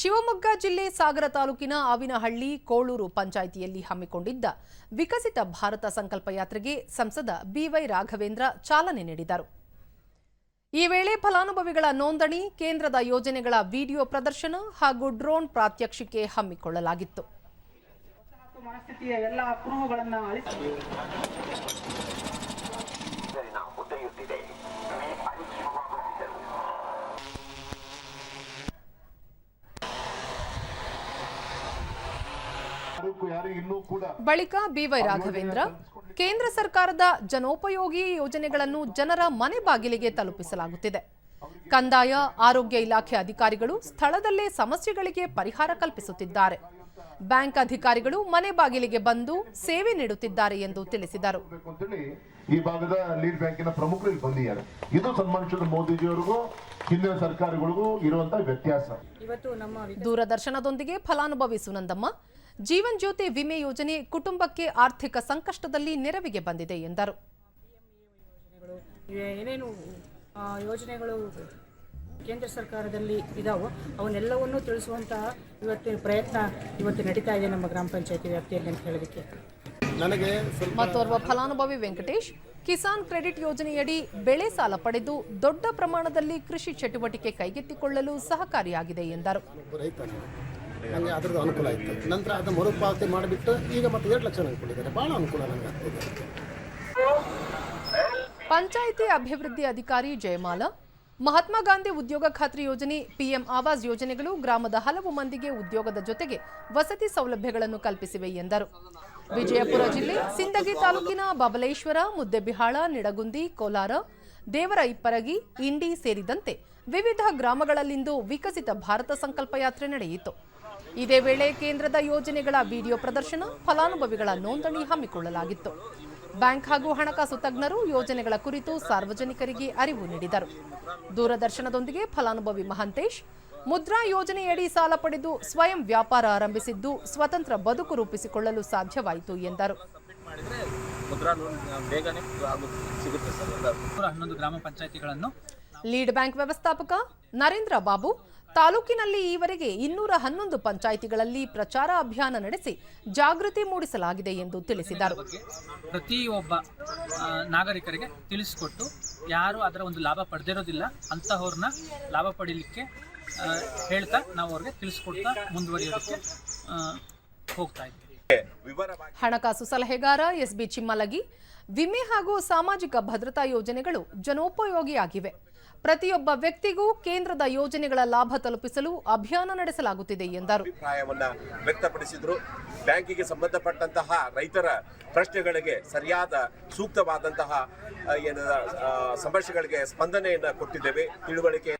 ಶಿವಮೊಗ್ಗ ಜಿಲ್ಲೆ ಸಾಗರ ತಾಲೂಕಿನ ಆವಿನಹಳ್ಳಿ ಕೋಳೂರು ಪಂಚಾಯಿತಿಯಲ್ಲಿ ಹಮ್ಮಿಕೊಂಡಿದ್ದ ವಿಕಸಿತ ಭಾರತ ಸಂಕಲ್ಪ ಯಾತ್ರೆಗೆ ಸಂಸದ ಬಿವೈ ರಾಘವೇಂದ್ರ ಚಾಲನೆ ನೀಡಿದರು. ಈ ವೇಳೆ ಫಲಾನುಭವಿಗಳ ನೋಂದಣಿ ಕೇಂದ್ರದ ಯೋಜನೆಗಳ ವಿಡಿಯೋ ಪ್ರದರ್ಶನ ಹಾಗೂ ಡ್ರೋನ್ ಪ್ರಾತ್ಯಕ್ಷಿಕೆ ಹಮ್ಮಿಕೊಳ್ಳಲಾಗಿತ್ತು. ಮನಸ್ಥಿತಿಯ ಎಲ್ಲ ಕುರುಹುಗಳನ್ನು ಅಳಿಸಿ. ಇನ್ನೂ ಕೂಡ ಬಳಿಕ ಬಿವೈ ರಾಘವೇಂದ್ರ ಕೇಂದ್ರ ಸರ್ಕಾರದ ಜನೋಪಯೋಗಿ ಯೋಜನೆಗಳನ್ನು ಜನರ ಮನೆ ಬಾಗಿಲಿಗೆ ತಲುಪಿಸಲಾಗುತ್ತಿದೆ. ಕಂದಾಯ ಆರೋಗ್ಯ ಇಲಾಖೆ ಅಧಿಕಾರಿಗಳು ಸ್ಥಳದಲ್ಲೇ ಸಮಸ್ಯೆಗಳಿಗೆ ಪರಿಹಾರ ಕಲ್ಪಿಸುತ್ತಿದ್ದಾರೆ. ಬ್ಯಾಂಕ್ ಅಧಿಕಾರಿಗಳು ಮನೆ ಬಾಗಿಲಿಗೆ ಬಂದು ಸೇವೆ ನೀಡುತ್ತಿದ್ದಾರೆ ಎಂದು ತಿಳಿಸಿದರು. ಈ ಭಾಗದ ಲೀಡ್ ಬ್ಯಾಂಕಿನ ಪ್ರಮುಖರು ಇಲ್ಲಿ ಬಂದಿದ್ದಾರೆ. ಇದು ಸನ್ಮಾನಿಸಿದ ಮೋದಿಜಿಯವರಿಗೂ ಹಿಂದಿನ ಸರ್ಕಾರಗಳಿಗೂ ಇರುವಂತಹ ವ್ಯತ್ಯಾಸ. ಇವತ್ತು ನಮ್ಮ ದೂರದರ್ಶನದೊಂದಿಗೆ ಫಲಾನುಭವಿ ಸುನಂದಮ್ಮ ಜೀವನ್ ಜ್ಯೋತಿ ವಿಮೆ ಯೋಜನೆ ಕುಟುಂಬಕ್ಕೆ ಆರ್ಥಿಕ ಸಂಕಷ್ಟದಲ್ಲಿ ನೆರವಿಗೆ ಬಂದಿದೆ ಎಂದರು ಏನೇನು ಆ, ಯೋಜನೆಗಳು ಕೇಂದ್ರ ಸರ್ಕಾರದಲ್ಲಿ ಇದಾವೋ ಅವನ್ನೆಲ್ಲವನ್ನೂ ತಿಳಿಸುವಂತಹ ಇವತ್ತಿನ ಪ್ರಯತ್ನ ಇವತ್ತು ನಡೀತಾ ಇದೆ ನಮ್ಮ ಗ್ರಾಮ ಪಂಚಾಯತಿ ವ್ಯಾಪ್ತಿಯಲ್ಲಿ ಅಂತ ಹೇಳೋದಕ್ಕೆ ಮತ್ತೋರ್ವ ಫಲಾನುಭವಿ ವೆಂಕಟೇಶ್ ಕಿಸಾನ್ ಕ್ರೆಡಿಟ್ ಯೋಜನೆಯಡಿ ಬೆಳೆ ಸಾಲ ಪಡೆದು ದೊಡ್ಡ ಪ್ರಮಾಣದಲ್ಲಿ ಕೃಷಿ ಚಟುವಟಿಕೆ ಕೈಗೆತ್ತಿಕೊಳ್ಳಲು ಸಹಕಾರಿಯಾಗಿದೆ ಎಂದರು. ನನಗೆ ಅದ್ರದ್ದು ಅನುಕೂಲ ಆಯಿತು. ನಂತರ ಅದು ಮರುಪಾವತಿ ಮಾಡಿಬಿಟ್ಟು ಈಗ ಮತ್ತೆ ಎರಡು ಲಕ್ಷ ನನಗೆ ಕೊಟ್ಟಿದ್ದಾರೆ. ಭಾಳ ಅನುಕೂಲ ನನಗೆ ಪಂಚಾಯಿತಿ ಅಭಿವೃದ್ಧಿ ಅಧಿಕಾರಿ ಜಯಮಾಲ, ಮಹಾತ್ಮ ಗಾಂಧಿ ಉದ್ಯೋಗ ಖಾತ್ರಿ ಯೋಜನೆ, ಪಿಎಂ ಆವಾಸ್ ಯೋಜನೆಗಳು ಗ್ರಾಮದ ಹಲವು ಮಂದಿಗೆ ಉದ್ಯೋಗದ ಜೊತೆಗೆ ವಸತಿ ಸೌಲಭ್ಯಗಳನ್ನು ಕಲ್ಪಿಸಿವೆ ಎಂದರು. ವಿಜಯಪುರ ಜಿಲ್ಲೆ ಸಿಂದಗಿ ತಾಲೂಕಿನ ಬಬಲೇಶ್ವರ, ಮುದ್ದೆಬಿಹಾಳ, ನಿಡಗುಂದಿ, ಕೋಲಾರ ದೇವರ ಇಪ್ಪರಗಿ ಇಂಡಿ ಸೇರಿದಂತೆ ವಿವಿಧ ಗ್ರಾಮಗಳಲ್ಲಿಂದು ವಿಕಸಿತ ಭಾರತ ಸಂಕಲ್ಪ ಯಾತ್ರೆ ನಡೆಯಿತು. ಇದೇ ವೇಳೆ ಕೇಂದ್ರದ ಯೋಜನೆಗಳ ವಿಡಿಯೋ ಪ್ರದರ್ಶನ ಫಲಾನುಭವಿಗಳ ನೋಂದಣಿ ಹಮ್ಮಿಕೊಳ್ಳಲಾಗಿತ್ತು. ಬ್ಯಾಂಕ್ ಹಾಗೂ ಹಣಕಾಸು ತಜ್ಞರು ಯೋಜನೆಗಳ ಕುರಿತು ಸಾರ್ವಜನಿಕರಿಗೆ ಅರಿವು ನೀಡಿದರು. ದೂರದರ್ಶನದೊಂದಿಗೆ ಫಲಾನುಭವಿ ಮಹಂತೇಶ್ ಮುದ್ರಾ ಯೋಜನೆಯಡಿ ಸಾಲ ಪಡೆದು ಸ್ವಯಂ ವ್ಯಾಪಾರ ಆರಂಭಿಸಿದ್ದು ಸ್ವತಂತ್ರ ಬದುಕು ರೂಪಿಸಿಕೊಳ್ಳಲು ಸಾಧ್ಯವಾಯಿತು ಎಂದರು. ಮುದ್ರಾ ಲೋನ್ ಬೇಗನೆ ಆಗುತ್ತೆ ಸಿಗುತ್ತೆ ಸರ್ ಹನ್ನೊಂದು ಗ್ರಾಮ ಪಂಚಾಯತಿಗಳನ್ನು ಲೀಡ್ ಬ್ಯಾಂಕ್ ವ್ಯವಸ್ಥಾಪಕ ನರೇಂದ್ರ ಬಾಬು ತಾಲೂಕಿನಲ್ಲಿ ಈವರೆಗೆ ಇನ್ನೂರ ಹನ್ನೊಂದು ಪಂಚಾಯಿತಿಗಳಲ್ಲಿ ಪ್ರಚಾರ ಅಭಿಯಾನ ನಡೆಸಿ ಜಾಗೃತಿ ಮೂಡಿಸಲಾಗಿದೆ ಎಂದು ತಿಳಿಸಿದರು. ಪ್ರತಿಯೊಬ್ಬ ನಾಗರಿಕರಿಗೆ ತಿಳಿಸಿಕೊಟ್ಟು ಯಾರು ಅದರ ಒಂದು ಲಾಭ ಪಡೆದಿರೋದಿಲ್ಲ, ಅಂತಹವ್ರನ್ನ ಲಾಭ ಪಡೀಲಿಕ್ಕೆ ಹೇಳ್ತಾ ನಾವು ಅವ್ರಿಗೆ ತಿಳಿಸ್ಕೊಡ್ತಾ ಮುಂದುವರಿಯೋದಕ್ಕೆ ಹೋಗ್ತಾ ಇದ್ದೀವಿ ಹಣಕಾಸು ಸಲಹೆಗಾರ ಎಸ್ಬಿ ಚಿಮ್ಮಲಗಿ, ವಿಮೆ ಹಾಗೂ ಸಾಮಾಜಿಕ ಭದ್ರತಾ ಯೋಜನೆಗಳು ಜನೋಪಯೋಗಿಯಾಗಿವೆ. ಪ್ರತಿಯೊಬ್ಬ ವ್ಯಕ್ತಿಗೂ ಕೇಂದ್ರದ ಯೋಜನೆಗಳ ಲಾಭ ತಲುಪಿಸಲು ಅಭಿಯಾನ ನಡೆಸಲಾಗುತ್ತಿದೆ ಎಂದರು. ಅಭಿಪ್ರಾಯವನ್ನ ವ್ಯಕ್ತಪಡಿಸಿದ್ರು. ಬ್ಯಾಂಕಿಗೆ ಸಂಬಂಧಪಟ್ಟಂತಹ ರೈತರ ಪ್ರಶ್ನೆಗಳಿಗೆ ಸರಿಯಾದ ಸೂಕ್ತವಾದಂತಹ ಏನ ಸಮಸ್ಯೆಗಳಿಗೆ ಸ್ಪಂದನೆಯನ್ನ ಕೊಟ್ಟಿದ್ದೇವೆ. ತಿಳುವಳಿಕೆ